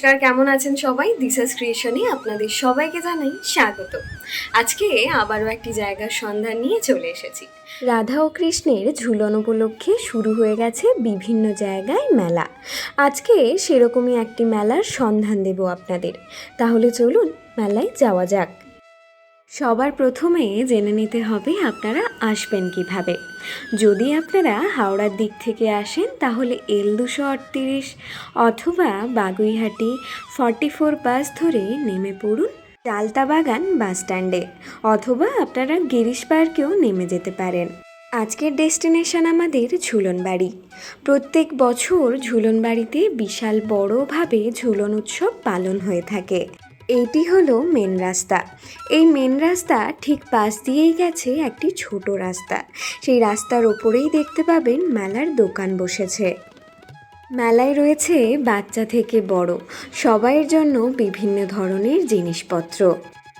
নমস্কার, কেমন আছেন সবাই? দিশাস ক্রিয়েশনে আপনাদের সবাইকে জানাই স্বাগত। আজকে আবারও একটি জায়গার সন্ধান নিয়ে চলে এসেছি। রাধা ও কৃষ্ণের ঝুলন উপলক্ষে শুরু হয়ে গেছে বিভিন্ন জায়গায় মেলা। আজকে সেরকমই একটি মেলার সন্ধান দেব আপনাদের। তাহলে চলুন মেলায় যাওয়া যাক। সবার প্রথমে জেনে নিতে হবে আপনারা আসবেন কীভাবে। যদি আপনারা হাওড়ার দিক থেকে আসেন, তাহলে এল দুশো আটত্রিশ অথবা বাগুইহাটি ফর্টি ফোর বাস ধরে নেমে পড়ুন চালতা বাগান বাস স্ট্যান্ডে, অথবা আপনারা গিরিশ পার্কেও নেমে যেতে পারেন। আজকের ডেস্টিনেশন আমাদের ঝুলন বাড়ি প্রত্যেক বছর ঝুলন বাড়িতে বিশাল বড়ভাবে ঝুলন উৎসব পালন হয়ে থাকে। এইটি হলো মেন রাস্তা। এই মেন রাস্তা ঠিক পাশ দিয়েই গেছে একটি ছোট রাস্তা। সেই রাস্তার ওপরেই দেখতে পাবেন মেলার দোকান বসেছে। মেলায় রয়েছে বাচ্চা থেকে বড়, সবাইয়ের জন্য বিভিন্ন ধরনের জিনিসপত্র।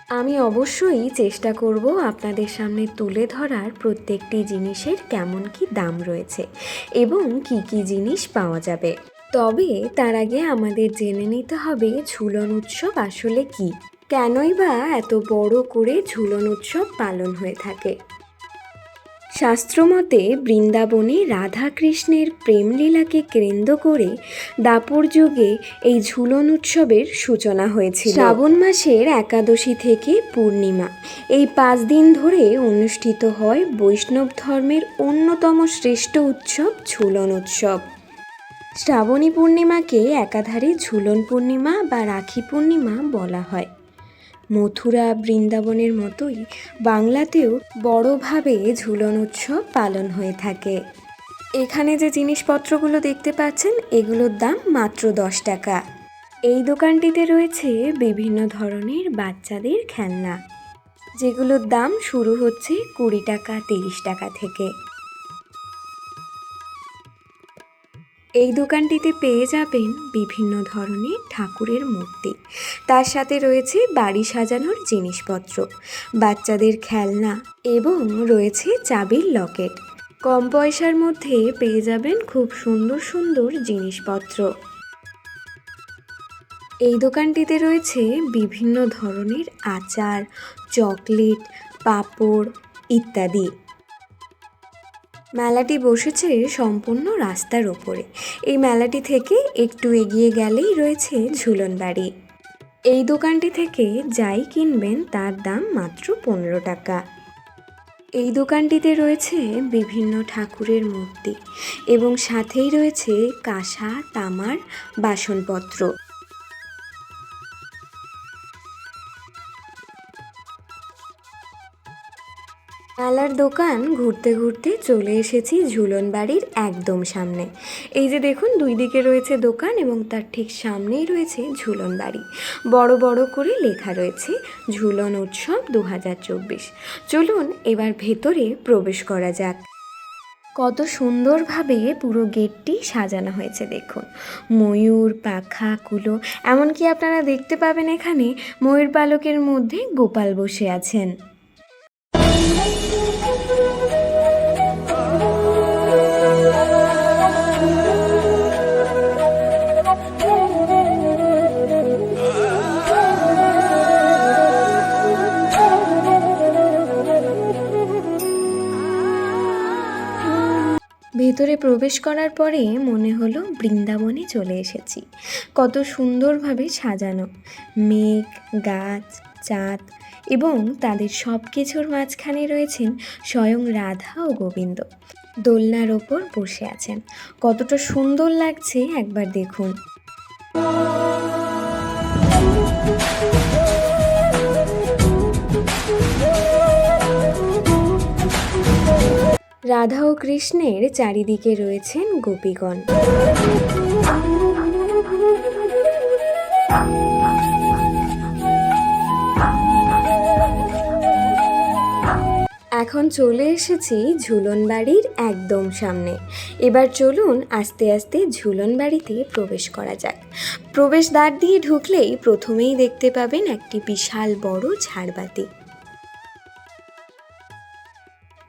আমি অবশ্যই চেষ্টা করব আপনাদের সামনে তুলে ধরার প্রত্যেকটি জিনিসের কেমন কি দাম রয়েছে এবং কি কি জিনিস পাওয়া যাবে। তবে তার আগে আমাদের জেনে নিতে হবে ঝুলন উৎসব আসলে কি? কেনই বা এত বড় করে ঝুলন উৎসব পালন হয়ে থাকে? শাস্ত্রমতে বৃন্দাবনে রাধা কৃষ্ণের প্রেমলীলাকে কেন্দ্র করে দাপর যুগে এই ঝুলন উৎসবের সূচনা হয়েছিল। শ্রাবণ মাসের একাদশী থেকে পূর্ণিমা। এই পাঁচ দিন ধরে অনুষ্ঠিত হয় বৈষ্ণব ধর্মের অন্যতম শ্রেষ্ঠ উৎসব ঝুলন উৎসব। শ্রাবণী পূর্ণিমাকে একাধারে ঝুলন পূর্ণিমা বা রাখি পূর্ণিমা বলা হয়। মথুরা বৃন্দাবনের মতোই বাংলাতেও বড়ভাবে ঝুলন উৎসব পালন হয়ে থাকে। এখানে যে জিনিসপত্রগুলো দেখতে পাচ্ছেন, এগুলোর দাম মাত্র দশ টাকা। এই দোকানটিতে রয়েছে বিভিন্ন ধরনের বাচ্চাদের খেলনা, যেগুলোর দাম শুরু হচ্ছে কুড়ি টাকা, তিরিশ টাকা থেকে। এই দোকানটিতে পেয়ে যাবেন বিভিন্ন ধরনের ঠাকুরের মূর্তি। তার সাথে রয়েছে বাড়ি সাজানোর জিনিসপত্র, বাচ্চাদের খেলনা এবং রয়েছে চাবির লকেট। কম পয়সার মধ্যে পেয়ে যাবেন খুব সুন্দর সুন্দর জিনিসপত্র। এই দোকানটিতে রয়েছে বিভিন্ন ধরনের আচার, চকলেট, পাঁপড় ইত্যাদি। মেলাটি বসেছে সম্পূর্ণ রাস্তার ওপরে। এই মেলাটি থেকে একটু এগিয়ে গেলেই রয়েছে ঝুলন বাড়ি। এই দোকানটি থেকে যাই কিনবেন তার দাম মাত্র পনেরো টাকা। এই দোকানটিতে রয়েছে বিভিন্ন ঠাকুরের মূর্তি এবং সাথেই রয়েছে কাঁসা, তামার, বাসনপত্র। মেলার দোকান ঘুরতে ঘুরতে চলে এসেছি ঝুলন বাড়ির একদম সামনে। এই যে দেখুন, দুই দিকে রয়েছে দোকান এবং তার ঠিক সামনেই রয়েছে ঝুলন বাড়ি। বড় বড় করে লেখা রয়েছে, ঝুলন উৎসব দু হাজার চব্বিশ। চলুন এবার ভেতরে প্রবেশ করা যাক। কত সুন্দরভাবে পুরো গেটটি সাজানো হয়েছে দেখুন। ময়ূর, পাখা, কুলো, এমনকি আপনারা দেখতে পাবেন এখানে ময়ূর পালকের মধ্যে গোপাল বসে আছেন। ভেতরে প্রবেশ করার পরে মনে হলো বৃন্দাবনে চলে এসেছি। কত সুন্দরভাবে সাজানো। মেঘ, গাছ, চাঁদ এবং তাদের সব কিছুর মাঝখানে রয়েছেন স্বয়ং রাধা ও গোবিন্দ। দোলনার ওপর বসে আছেন। কতটা সুন্দর লাগছে একবার দেখুন। রাধা ও কৃষ্ণের চারিদিকে রয়েছেন গোপীগণ। এখন চলে এসেছি ঝুলন বাড়ির একদম সামনে। এবার চলুন আস্তে আস্তে ঝুলন বাড়িতে প্রবেশ করা যাক। প্রবেশদ্বার দিয়ে ঢুকলেই প্রথমেই দেখতে পাবেন একটি বিশাল বড় ঝাড়বাতি।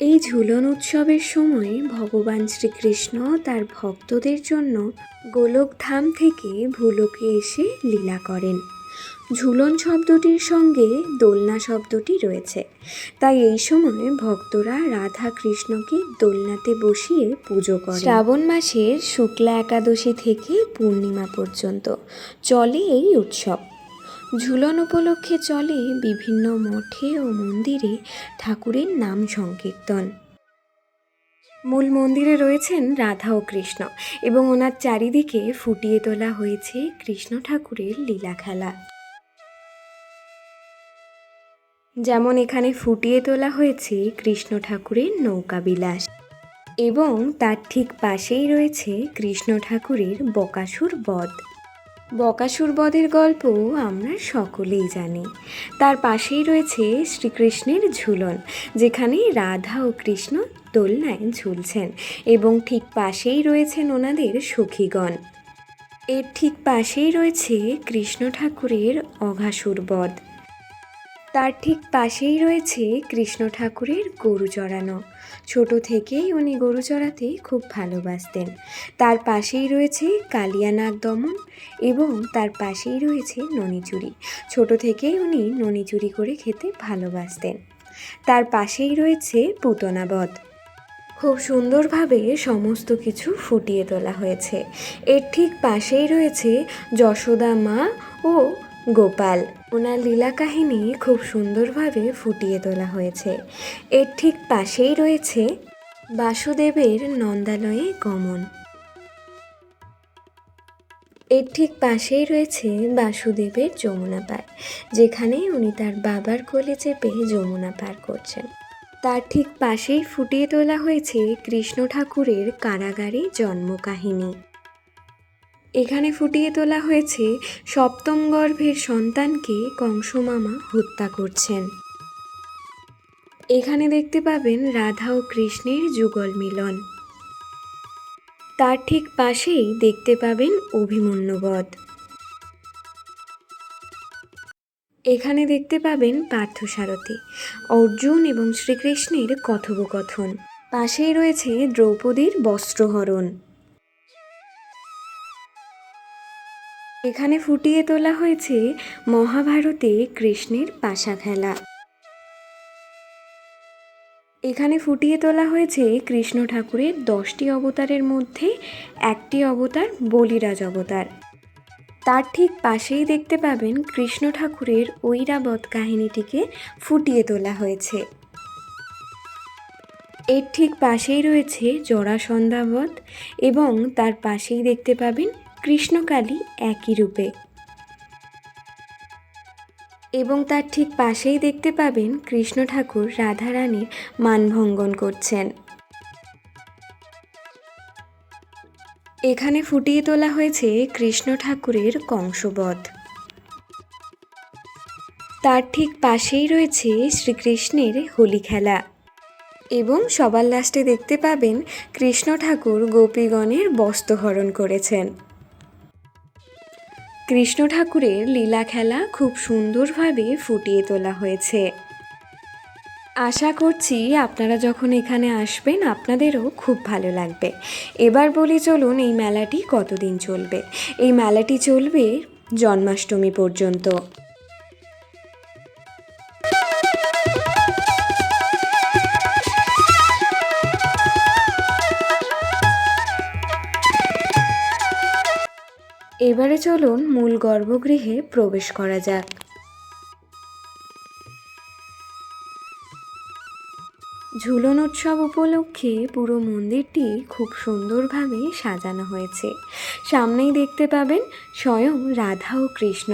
এই ঝুলন উৎসবের সময় ভগবান শ্রীকৃষ্ণ তার ভক্তদের জন্য গোলকধাম থেকে ভুলোকে এসে লীলা করেন। ঝুলন শব্দটির সঙ্গে দোলনা শব্দটি রয়েছে। তাই এই সময় ভক্তরা রাধা কৃষ্ণকে দোলনাতে বসিয়ে পুজো করে শ্রাবণ মাসের শুক্লা একাদশী থেকে পূর্ণিমা পর্যন্ত চলে এই উৎসব। ঝুলন উপলক্ষে চলে বিভিন্ন মঠে ও মন্দিরে ঠাকুরের নাম সংকীর্তন। মূল মন্দিরে রয়েছেন রাধা ও কৃষ্ণ এবং ওনার চারিদিকে ফুটিয়ে তোলা হয়েছে কৃষ্ণ ঠাকুরের লীলা খেলা। যেমন এখানে ফুটিয়ে তোলা হয়েছে কৃষ্ণ ঠাকুরের নৌকা বিলাস এবং তার ঠিক পাশেই রয়েছে কৃষ্ণ ঠাকুরের বকাসুর বধ। বকাসুর বধের গল্প আমরা সকলেই জানি। তার পাশেই রয়েছে শ্রীকৃষ্ণের ঝুলন, যেখানে রাধা ও কৃষ্ণ দোলনায় ঝুলছেন এবং ঠিক পাশেই রয়েছেন ওনাদের সখীগণ। এর ঠিক পাশেই রয়েছে কৃষ্ণ ঠাকুরের অঘাসুর বধ তার ঠিক পাশেই রয়েছে কৃষ্ণ ঠাকুরের গরু চড়ানো। ছোট থেকেই উনি গরু চড়াতে খুব ভালোবাসতেন। তার পাশেই রয়েছে কালিয়ানাগ দমন এবং তার পাশেই রয়েছে ননিচুরি ছোট থেকেই উনি ননিচুরি করে খেতে ভালোবাসতেন। তার পাশেই রয়েছে পুতনাবধ খুব সুন্দরভাবে সমস্ত কিছু ফুটিয়ে তোলা হয়েছে। এর ঠিক পাশেই রয়েছে যশোদা মা ও গোপাল, ওনার লীলা কাহিনী খুব সুন্দরভাবে ফুটিয়ে তোলা হয়েছে। এর ঠিক পাশেই রয়েছে বাসুদেবের নন্দালয়ে গমন। এর ঠিক পাশেই রয়েছে বাসুদেবের যমুনা পার, যেখানে উনি তার বাবার কোলে চেপে যমুনা পার করছেন। তার ঠিক পাশেই ফুটিয়ে তোলা হয়েছে কৃষ্ণ ঠাকুরের কারাগারে জন্ম কাহিনী এখানে ফুটিয়ে তোলা হয়েছে সপ্তম গর্ভের সন্তানকে কংসমামা হত্যা করছেন। এখানে দেখতে পাবেন রাধা ও কৃষ্ণের যুগল মিলন। তার ঠিক পাশেই দেখতে পাবেন অভিমন্যুবধ। এখানে দেখতে পাবেন পার্থসারথী, অর্জুন এবং শ্রীকৃষ্ণের কথোপকথন। পাশেই রয়েছে দ্রৌপদীর বস্ত্রহরণ। এখানে ফুটিয়ে তোলা হয়েছে মহাভারতে কৃষ্ণের পাশা খেলা। এখানে ফুটিয়ে তোলা হয়েছে কৃষ্ণ ঠাকুরের দশটি অবতারের মধ্যে একটি অবতার বলিরাজ অবতার। তার ঠিক পাশেই দেখতে পাবেন কৃষ্ণ ঠাকুরের ঐরাবত কাহিনীটিকে ফুটিয়ে তোলা হয়েছে। এর ঠিক পাশেই রয়েছে জরাসন্ধাবধ এবং তার পাশেই দেখতে পাবেন কৃষ্ণকালী একই রূপে। এবং তার ঠিক পাশেই দেখতে পাবেন কৃষ্ণ ঠাকুর রাধারানীর মানভঙ্গন করছেন। এখানে ফুটিয়ে তোলা হয়েছে কৃষ্ণ ঠাকুরের কংসবধ। তার ঠিক পাশেই রয়েছে শ্রীকৃষ্ণের হোলি খেলা। এবং সবার লাস্টে দেখতে পাবেন কৃষ্ণ ঠাকুর গোপীগণের বস্ত্রহরণ করেছেন। কৃষ্ণ ঠাকুরের লীলা খেলা খুব সুন্দরভাবে ফুটিয়ে তোলা হয়েছে। আশা করছি আপনারা যখন এখানে আসবেন, আপনাদেরও খুব ভালো লাগবে। এবার বলি চলুন এই মেলাটি কতদিন চলবে? এই মেলাটি চলবে জন্মাষ্টমী পর্যন্ত। এবারে চলুন মূল গর্ভগৃহে প্রবেশ করা যাক। ঝুলন উৎসব উপলক্ষে পুরো মন্দিরটি খুব সুন্দরভাবে সাজানো হয়েছে। সামনেই দেখতে পাবেন স্বয়ং রাধা ও কৃষ্ণ।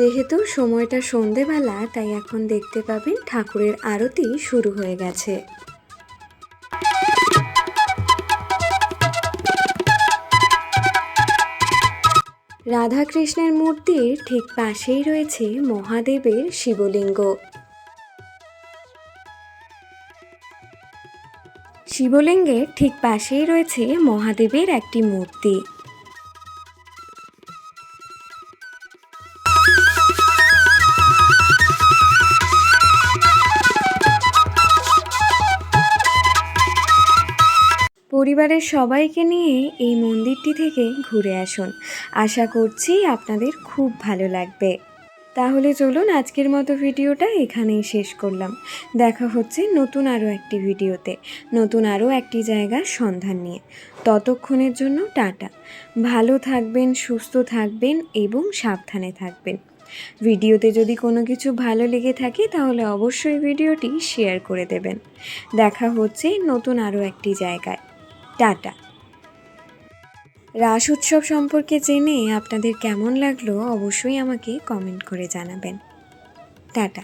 যেহেতু সময়টা সন্ধেবেলা, তাই এখন দেখতে পাবেন ঠাকুরের আরতি শুরু হয়ে গেছে। রাধাকৃষ্ণের মূর্তির ঠিক পাশেই রয়েছে মহাদেবের শিবলিঙ্গ। শিবলিঙ্গের ঠিক পাশেই রয়েছে মহাদেবের একটি মূর্তি। পরিবারের সবাইকে নিয়ে এই মন্দিরটি থেকে ঘুরে আসুন। আশা করছি আপনাদের খুব ভালো লাগবে। তাহলে চলুন আজকের মতো ভিডিওটা এখানেই শেষ করলাম। দেখা হচ্ছে নতুন আরও একটি ভিডিওতে। নতুন আরও একটি জায়গার সন্ধান নিয়ে। ততক্ষণের জন্য টাটা। ভালো থাকবেন, সুস্থ থাকবেন এবং সাবধানে থাকবেন। ভিডিওতে যদি কোনো কিছু ভালো লেগে থাকে তাহলে অবশ্যই ভিডিওটি শেয়ার করে দেবেন। দেখা হচ্ছে নতুন আরও একটি জায়গায়। টাটা। রাস উৎসব সম্পর্কে জেনে আপনাদের কেমন লাগল অবশ্যই আমাকে কমেন্ট করে জানাবেন। টাটা।